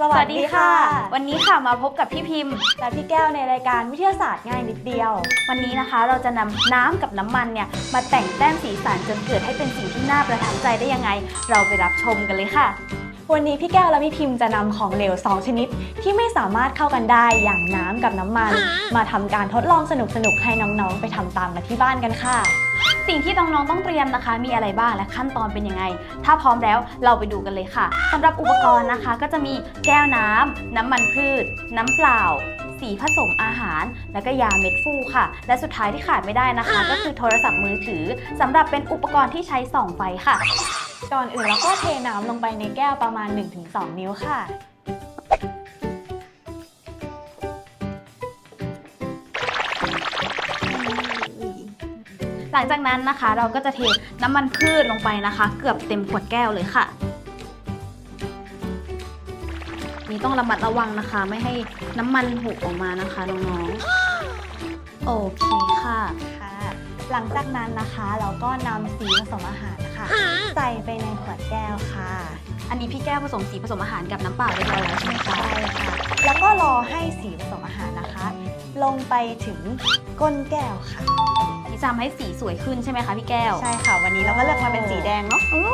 สวัสดีค่ะ วันนี้ค่ะมาพบกับพี่พิมพ์ และพี่แก้วในรายการวิทยาศาสตร์ง่ายนิดเดียว วันนี้นะคะเราจะนำน้ำกับน้ำมันเนี่ยมาแต่งแต้มสีสันจนเกิดให้เป็นสิ่งที่น่าประทับใจได้ยังไง เราไปรับชมกันเลยค่ะ วันนี้พี่แก้วและพี่พิมพ์จะนำของเหลว2ชนิด ที่ไม่สามารถเข้ากันได้อย่างน้ำกับน้ำมัน มาทำการทดลองสนุกๆให้น้องๆไปทำตามกันที่บ้านกันค่ะ สิ่งที่น้องๆต้องเตรียมนะคะ มีอะไรบ้างและขั้นตอนเป็นยังไง ถ้าพร้อมแล้วเราไปดูกันเลยค่ะสำหรับอุปกรณ์นะคะ ก็จะมีแก้วน้ำน้ำมันพืช น้ำเปล่า สีผสมอาหาร และก็ยาเม็ดฟูค่ะ และสุดท้ายที่ขาดไม่ได้นะคะ ก็คือโทรศัพท์มือถือสำหรับเป็นอุปกรณ์ที่ใช้ส่องไฟค่ะ ก่อนอื่นเราก็เทน้ำลงไปในแก้วประมาณ 1-2 นิ้วค่ะ หลังจากนั้นนะคะ เราก็จะเทน้ำมันพืชลงไปนะคะ เกือบเต็มขวดแก้วเลยค่ะ นี่ต้องระมัดระวังนะคะ ไม่ให้น้ำมันหกออกมานะคะน้องๆโอเคค่ะค่ะ หลังจากนั้นนะคะเราก็นำสีผสมอาหารนะคะใส่ไปในขวดแก้วค่ะ อันนี้พี่แก้วผสมสีผสมอาหารกับน้ำเปล่าเรียบร้อยแล้วใช่ไหมคะใช่ค่ะแล้วก็รอให้สีผสมอาหารนะคะ ลงไปถึงก้นแก้วค่ะ นี่จะทำให้สีสวยขึ้นใช่ไหมคะพี่แก้ว ใช่ค่ะ วันนี้เราก็เลือกมาเป็นสีแดงเนาะ โอ้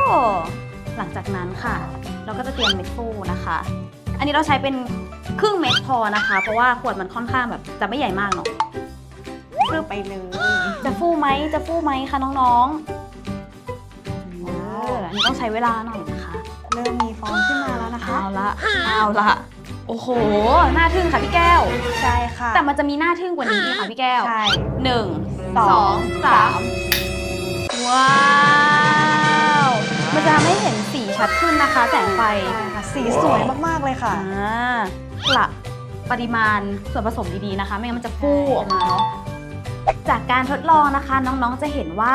หลังจากนั้นค่ะ เราก็จะเตรียมเม็ดฟูนะคะ อันนี้เราใช้เป็นครึ่งเม็ดพอนะคะ เพราะว่าขวดมันค่อนข้างแบบจะไม่ใหญ่มากเนาะปรึบไปเลยจะฟูไหมจะฟูไหมคะน้องๆเอออันนี้ต้องใช้เวลาหน่อยนะคะเริ่มมีฟองขึ้นมาแล้วนะคะ เอาละเอาละโอ้โหน่าทึ่งค่ะพี่แก้ว ใช่ค่ะ แต่มันจะมีน่าทึ่งกว่านี้ค่ะพี่แก้วใช่หนึ่ง สองสองสามว้าว มันจะทำให้เห็นสีชัดขึ้นนะคะ แสงไฟใช่ค่ะสีสวยมาก ๆ เลยค่ะอ่ากละปริมาณส่วนผสมดี ๆ นะคะ ไม่งั้นมันจะฟูออกมาเนาะจากการทดลองนะคะ น้องๆจะเห็นว่า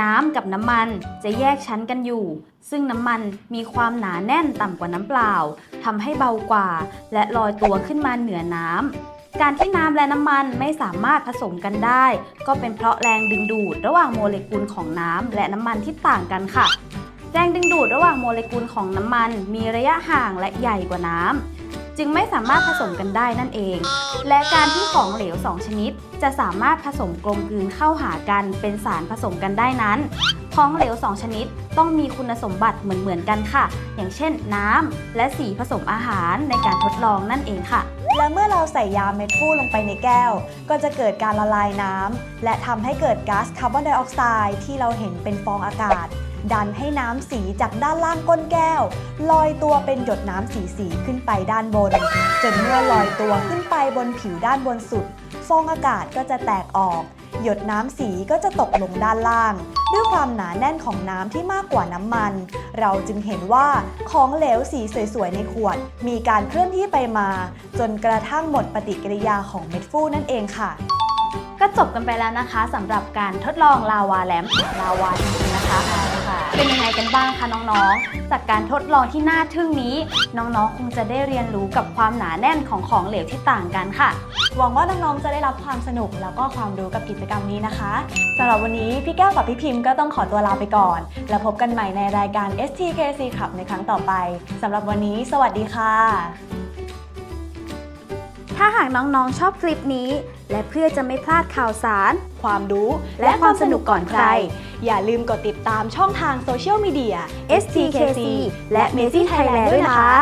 น้ำกับน้ำมันจะแยกชั้นกันอยู่ ซึ่งน้ำมันมีความหนาแน่นต่ำกว่าน้ำเปล่าทำให้เบากว่า และลอยตัวขึ้นมาเหนือน้ำ การที่น้ำและน้ำมันไม่สามารถผสมกันได้ ก็เป็นเพราะแรงดึงดูดระหว่างโมเลกุลของน้ำและน้ำมันที่ต่างกันค่ะ แรงดึงดูดระหว่างโมเลกุลของน้ำมัน มีระยะห่างและใหญ่กว่าน้ำ จึงไม่สามารถผสมกันได้นั่นเอง และการที่ของเหลว 2 ชนิด จะสามารถผสมกลมกลืนเข้าหากันเป็นสารผสมกันได้นั้น ของเหลว 2 ชนิดต้องมีคุณสมบัติเหมือนๆกันค่ะ อย่างเช่นน้ำและสีผสมอาหารในการทดลองนั่นเองค่ะ และเมื่อเราใส่ยาเม็ดฟูลงไปในแก้ว ก็จะเกิดการละลายน้ำและทำให้เกิดก๊าซคาร์บอนไดออกไซด์ที่เราเห็นเป็นฟองอากาศ ดันให้น้ำสีจากด้านล่างก้นแก้ว ลอยตัวเป็นหยดน้ำสีสีขึ้นไปด้านบน จนเมื่อลอยตัวขึ้นไปบนผิวด้านบนสุด ฟองอากาศก็จะแตกออก หยดน้ำสีก็จะตกลงด้านล่าง ด้วยความหนาแน่นของน้ำที่มากกว่าน้ำมัน เราจึงเห็นว่าของเหลวสีสวยๆในขวด มีการเคลื่อนที่ไปมา จนกระทั่งหมดปฏิกิริยาของเม็ดฟูนั่นเองค่ะก็จบกันไปแล้วนะคะสำหรับการทดลองลาวาแลมลาวาจริงๆนะ เป็นยังไงกันบ้างคะน้องๆ จากการทดลองที่น่าทึ่งนี้ น้องๆ คงจะได้เรียนรู้กับความหนาแน่นของของเหลวที่ต่างกันค่ะ หวังว่าน้องๆ จะได้รับความสนุกแล้วก็ความรู้กับกิจกรรมนี้นะคะสำหรับวันนี้พี่แก้วกับพี่พิมพ์ก็ต้องขอตัวลาไปก่อน แล้วพบกันใหม่ในรายการ STKC Club ในครั้งต่อไปสำหรับวันนี้ สวัสดีค่ะ ถ้าหากน้องๆชอบคลิปนี้ และเพื่อจะไม่พลาดข่าวสาร ความรู้และความสนุกก่อนใคร อย่าลืมกดติดตามช่องทางโซเชียลมีเดีย STKC และ m a z y Thailand ด้วยนะคะ